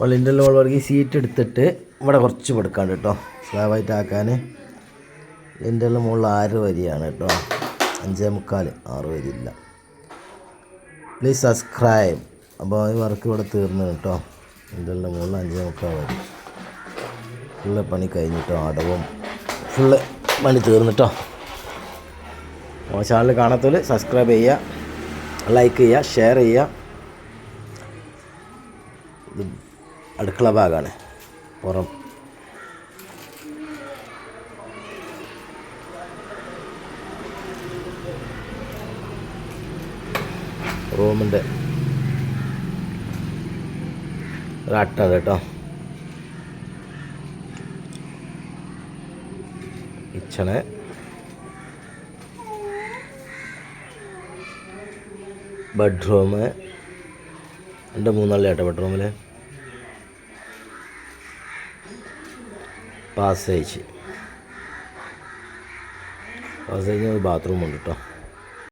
വള്ളിന്റെ Varkey seat എടുത്തിട്ട് ഇവിടെ കുറച്ച് കൊടുക്കാണ്ട് കേട്ടോ. സ്ലാബായിട്ട് ആക്കാൻ എല്ലാം മുകളിൽ ആറ് വരിയാണ് കേട്ടോ. അഞ്ചേ മുക്കാൽ ആറ് വരി ഇല്ല പ്ലീസ് സബ്സ്ക്രൈബ് അപ്പോൾ ഈ വർക്ക് ഇവിടെ തീർന്നു കേട്ടോ. എല്ലാം മുകളിൽ അഞ്ചേ മുക്കാൽ വരി. ഫുള്ള് പണി കഴിഞ്ഞിട്ടോ അടവും ഫുള്ള് പണി തീർന്നിട്ടോ അപ്പോൾ ചാനൽ കാണാത്തവർ സബ്സ്ക്രൈബ് ചെയ്യുക ലൈക്ക് ചെയ്യുക ഷെയർ ചെയ്യുക. അടുക്കള ഭാഗമാണ് പുറം. റൂമിന്റെ ഒരട്ടാണ് കേട്ടോ. കിച്ചണ്. ബെഡ്റൂം എന്റെ മൂന്നാളിലേട്ടോ ബെഡ്റൂമിൽ പാസേജ് പാസേജിന് ബാത്റൂമുണ്ട് കേട്ടോ